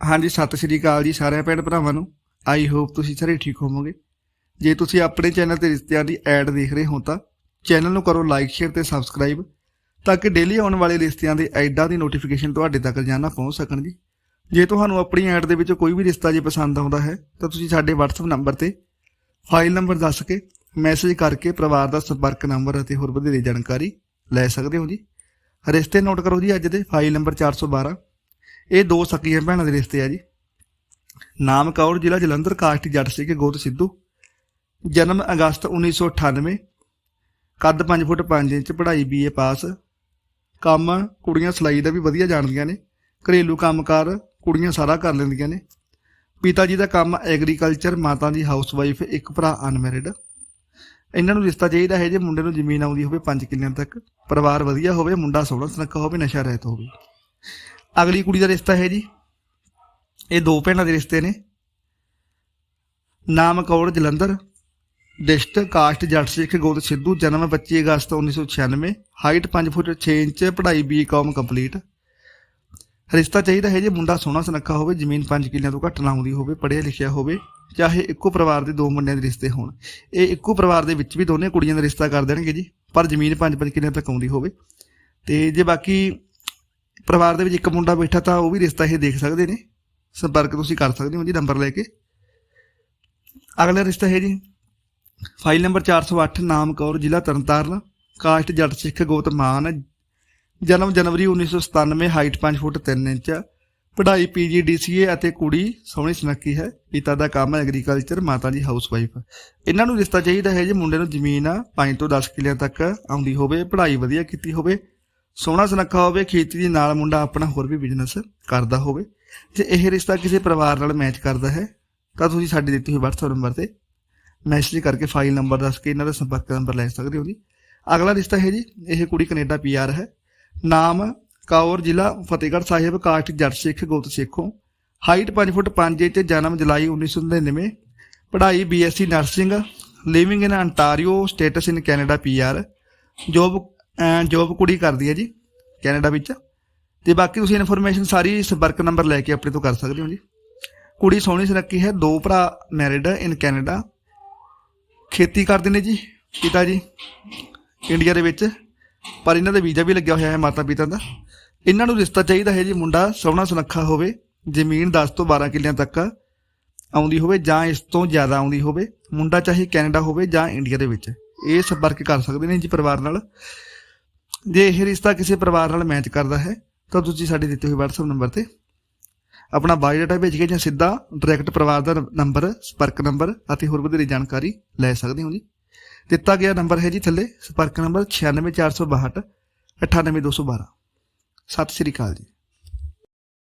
ਹਾਂਜੀ, ਸਤਿ ਸ਼੍ਰੀ ਅਕਾਲ ਜੀ ਸਾਰਿਆਂ ਭੈਣ ਭਰਾਵਾਂ ਨੂੰ। ਆਈ ਹੋਪ ਤੁਸੀਂ ਸਾਰੇ ਠੀਕ ਹੋਵੋਗੇ। ਜੇ ਤੁਸੀਂ ਆਪਣੇ ਚੈਨਲ ਤੇ ਰਿਸ਼ਤਿਆਂ ਦੀ ਐਡ ਦੇਖ ਰਹੇ ਹੋ ਤਾਂ ਚੈਨਲ ਨੂੰ ਕਰੋ ਲਾਈਕ ਸ਼ੇਅਰ ਤੇ ਸਬਸਕ੍ਰਾਈਬ ਤਾਂ ਕਿ ਡੇਲੀ ਆਉਣ ਵਾਲੇ ਰਿਸ਼ਤਿਆਂ ਦੇ ਐਡਾਂ ਦੀ ਨੋਟੀਫਿਕੇਸ਼ਨ ਤੁਹਾਡੇ ਤੱਕ ਰੋਜ਼ਾਨਾ ਪਹੁੰਚ ਸਕਣ ਜੀ। ਜੇ ਤੁਹਾਨੂੰ ਆਪਣੀ ਐਡ ਦੇ ਵਿੱਚ ਕੋਈ ਵੀ ਰਿਸ਼ਤਾ ਜੇ ਪਸੰਦ ਆਉਂਦਾ ਹੈ ਤਾਂ ਤੁਸੀਂ ਸਾਡੇ WhatsApp ਨੰਬਰ ਤੇ ਫਾਈਲ ਨੰਬਰ ਦੱਸ ਕੇ ਮੈਸੇਜ ਕਰਕੇ ਪਰਿਵਾਰ ਦਾ ਸੰਪਰਕ ਨੰਬਰ ਅਤੇ ਹੋਰ ਵਧੇਰੇ ਜਾਣਕਾਰੀ ਲੈ ਸਕਦੇ ਹੋ ਜੀ। ਰਿਸ਼ਤੇ ਨੋਟ ਕਰੋ ਜੀ ਅੱਜ ਦੇ ਫਾਈਲ ਨੰਬਰ 412 ਇਹ ਦੋ ਸਕੀਆਂ ਭੈਣਾਂ ਦੇ ਰਿਸ਼ਤੇ ਆ ਜੀ। ਨਾਮ ਕੌਰ, ਜ਼ਿਲ੍ਹਾ ਜਲੰਧਰ ਕਾਸਟ ਜੱਟ ਸੀਗੇ, ਗੋਤ ਸਿੱਧੂ। ਜਨਮ ਅਗਸਤ 1998 ਕੱਦ 5 ਫੁੱਟ 5 ਇੰਚ, ਪੜ੍ਹਾਈ ਬੀਏ ਪਾਸ। ਕੰਮ, ਕੁੜੀਆਂ ਸਿਲਾਈ ਦਾ ਵੀ ਵਧੀਆ ਜਾਣਦੀਆਂ ਨੇ। ਘਰੇਲੂ ਕੰਮਕਾਰ, ਕੁੜੀਆਂ ਸਾਰਾ ਕਰ ਲੈਂਦੀਆਂ ਨੇ। ਪਿਤਾ ਜੀ ਦਾ ਕੰਮ ਐਗਰੀਕਲਚਰ ਮਾਤਾ ਦੀ ਹਾਊਸ ਵਾਈਫ ਇੱਕ ਭਰਾ ਅਨਮੈਰਿਡ ਇਹਨਾਂ ਨੂੰ ਰਿਸ਼ਤਾ ਚਾਹੀਦਾ ਹੈ ਜੇ ਮੁੰਡੇ ਨੂੰ ਜ਼ਮੀਨ ਆਉਂਦੀ ਹੋਵੇ 5 ਕਿੱਲਿਆਂ ਤੱਕ। ਪਰਿਵਾਰ ਵਧੀਆ ਹੋਵੇ, ਮੁੰਡਾ ਸੋਹਣਾ ਸੁਨੱਖਾ ਹੋਵੇ, ਨਸ਼ਾ ਰਹਿਤ ਹੋਵੇ। ਅਗਲੀ ਕੁੜੀ ਦਾ ਰਿਸ਼ਤਾ ਹੈ ਜੀ। ਇਹ ਦੋ ਭੈਣਾਂ ਦੇ ਰਿਸ਼ਤੇ ਨੇ। ਨਾਮ ਕੌੜ ਜਲੰਧਰ ਡਿਸਟ੍ਰਿਕਟ ਕਾਸਟ ਜੱਟ ਸਿੱਖ ਗੋਤ ਸਿੱਧੂ, ਜਨਮ 25 ਅਗਸਤ 1996 ਹਾਈਟ 5 ਫੁੱਟ 6 ਇੰਚ, ਪੜ੍ਹਾਈ ਬੀਕਾਮ ਕੰਪਲੀਟ ਰਿਸ਼ਤਾ ਚਾਹੀਦਾ ਹੈ ਜੇ, ਮੁੰਡਾ ਸੋਹਣਾ ਸੁਨੱਖਾ ਹੋਵੇ, ਜ਼ਮੀਨ 5 ਕਿੱਲਿਆਂ ਤੋਂ ਘੱਟ ਨਾ ਆਉਂਦੀ ਹੋਵੇ, ਪੜ੍ਹਿਆ ਲਿਖਿਆ ਹੋਵੇ, ਚਾਹੇ ਇੱਕੋ ਪਰਿਵਾਰ ਦੇ ਦੋ ਮੁੰਡਿਆਂ ਦੇ ਰਿਸ਼ਤੇ ਹੋਣ। ਇਹ ਇੱਕੋ ਪਰਿਵਾਰ ਦੇ ਵਿੱਚ ਵੀ ਦੋਨੇ ਕੁੜੀਆਂ ਦਾ ਰਿਸ਼ਤਾ ਕਰ ਦੇਣਗੇ ਜੀ, ਪਰ ਜ਼ਮੀਨ 5-5 ਕਿੱਲਿਆਂ ਤੱਕ ਆਉਂਦੀ ਹੋਵੇ। ਤੇ ਜੇ ਬਾਕੀ ਪਰਿਵਾਰ ਦੇ ਵਿੱਚ ਇੱਕ ਮੁੰਡਾ ਬੈਠਾ ਤਾਂ ਉਹ ਵੀ ਰਿਸ਼ਤਾ ਇਹ ਦੇਖ ਸਕਦੇ ਨੇ। ਸੰਪਰਕ ਤੁਸੀਂ ਕਰ ਸਕਦੇ ਹੋ ਜੀ ਨੰਬਰ ਲੈ ਕੇ। ਅਗਲਾ ਰਿਸ਼ਤਾ ਹੈ ਜੀ। ਫਾਈਲ ਨੰਬਰ 408 ਨਾਮ ਕੌਰ ਜ਼ਿਲ੍ਹਾ ਤਰਨਤਾਰਨ। ਕਾਸਟ ਜੱਟ ਸਿੱਖ ਗੋਤ ਮਾਨ। ਜਨਮ ਜਨਵਰੀ 1997 ਹਾਈਟ 5 ਫੁੱਟ 3 ਇੰਚ। ਪੜ੍ਹਾਈ ਪੀਜੀ ਡੀਸੀਏ ਅਤੇ ਕੁੜੀ ਸੋਹਣੀ ਸੁਨੱਖੀ ਹੈ। ਪਿਤਾ ਦਾ ਕੰਮ ਹੈ ਐਗਰੀਕਲਚਰ ਮਾਤਾ ਜੀ ਹਾਊਸ ਵਾਈਫ ਇਹਨਾਂ ਨੂੰ ਰਿਸ਼ਤਾ ਚਾਹੀਦਾ ਹੈ ਜੀ ਮੁੰਡੇ ਨੂੰ ਜ਼ਮੀਨ ਆ 5 ਤੋਂ 10 ਕਿੱਲਿਆਂ ਤੱਕ ਆਉਂਦੀ ਹੋਵੇ, ਪੜ੍ਹਾਈ ਵਧੀਆ ਕੀਤੀ ਹੋਵੇ। ਸੋਹਣਾ ਸੁਨੱਖਾ ਹੋਵੇ, ਖੇਤੀ ਦੇ ਨਾਲ ਮੁੰਡਾ ਆਪਣਾ ਹੋਰ ਵੀ ਬਿਜ਼ਨਸ ਕਰਦਾ ਹੋਵੇ, ਜੇ ਇਹ ਰਿਸ਼ਤਾ ਕਿਸੇ ਪਰਿਵਾਰ ਨਾਲ ਮੈਚ ਕਰਦਾ ਹੈ, ਤਾਂ ਤੁਸੀਂ ਸਾਡੇ ਦਿੱਤੇ ਹੋਏ WhatsApp ਨੰਬਰ ਤੇ ਮੈਸੇਜ ਕਰਕੇ ਫਾਈਲ ਨੰਬਰ ਦੱਸ ਕੇ ਇਹਨਾਂ ਦਾ ਸੰਪਰਕ ਨੰਬਰ ਲੈ ਸਕਦੇ ਹੋ ਜੀ। ਅਗਲਾ ਰਿਸ਼ਤਾ ਹੈ ਜੀ, ਇਹ ਕੁੜੀ ਕੈਨੇਡਾ ਪੀਆਰ ਹੈ। ਨਾਮ ਕੌਰ, ਜ਼ਿਲ੍ਹਾ ਫਤਿਹਗੜ੍ਹ ਸਾਹਿਬ, ਕਾਸਟ ਜੱਟ ਸਿੱਖ, ਗੋਤ ਸਿੱਖੋਂ। ਹਾਈਟ 5 ਫੁੱਟ 5 ਇੰਚ, ਜਨਮ ਜੁਲਾਈ 1999 ਪੜ੍ਹਾਈ BSc nursing living in Ontario status in Canada PR job job ਕੁੜੀ ਕਰਦੀ ਹੈ ਜੀ, ਕੈਨੇਡਾ ਵਿੱਚ। ਤੇ ਬਾਕੀ ਤੁਸੀਂ ਇਨਫੋਰਮੇਸ਼ਨ ਸਾਰੀ ਸੰਪਰਕ ਨੰਬਰ ਲੈ ਕੇ ਆਪਣੇ ਤੋਂ ਕਰ ਸਕਦੇ ਹੋ ਜੀ। ਕੁੜੀ ਸੋਹਣੀ ਸੁਨੱਖੀ ਹੈ, ਦੋ ਭਰਾ ਮੈਰਿਡ ਇਨ ਕੈਨੇਡਾ। ਖੇਤੀ ਕਰਦੇ ਨੇ ਜੀ, ਪਿਤਾ ਜੀ, ਇੰਡੀਆ ਦੇ ਵਿੱਚ। ਪਰ ਇਹਨਾਂ ਦਾ ਵੀਜ਼ਾ ਵੀ ਲੱਗਿਆ ਹੋਇਆ ਹੈ ਮਾਤਾ ਪਿਤਾ ਦਾ। ਇਹਨਾਂ ਨੂੰ ਰਿਸ਼ਤਾ ਚਾਹੀਦਾ ਹੈ ਜੀ, ਮੁੰਡਾ ਸੋਹਣਾ ਸੁਨੱਖਾ ਹੋਵੇ, ਜ਼ਮੀਨ 10 ਤੋਂ 12 ਕਿੱਲਿਆਂ ਤੱਕ ਆਉਂਦੀ ਹੋਵੇ ਜਾਂ ਇਸ ਤੋਂ ਜ਼ਿਆਦਾ ਆਉਂਦੀ ਹੋਵੇ। ਮੁੰਡਾ ਚਾਹੇ ਕੈਨੇਡਾ ਹੋਵੇ ਜਾਂ ਇੰਡੀਆ ਦੇ ਵਿੱਚ। ਇਹ ਸੰਪਰਕ ਕਰ ਸਕਦੇ ਨੇ ਜੀ ਪਰਿਵਾਰ ਨਾਲ। ਜੇ ਇਹ ਰਿਸ਼ਤਾ ਕਿਸੇ ਪਰਿਵਾਰ ਨਾਲ ਮੈਚ ਕਰਦਾ ਹੈ, ਤਾਂ ਤੁਸੀਂ ਸਾਡੇ ਦਿੱਤੇ ਹੋਏ WhatsApp ਨੰਬਰ ਤੇ ਆਪਣਾ ਬਾਇਓਡਾਟਾ ਭੇਜ ਕੇ ਜਾਂ ਸਿੱਧਾ ਡਾਇਰੈਕਟ ਪਰਿਵਾਰ ਦਾ ਨੰਬਰ ਸੰਪਰਕ ਨੰਬਰ ਅਤੇ ਹੋਰ ਵਧੇਰੇ ਜਾਣਕਾਰੀ ਲੈ ਸਕਦੇ ਹੋ ਜੀ। ਦਿੱਤਾ ਗਿਆ ਨੰਬਰ ਹੈ ਜੀ ਥੱਲੇ, ਸੰਪਰਕ ਨੰਬਰ 96462 98212 ਸਤਿ ਸ਼੍ਰੀ ਅਕਾਲ ਜੀ।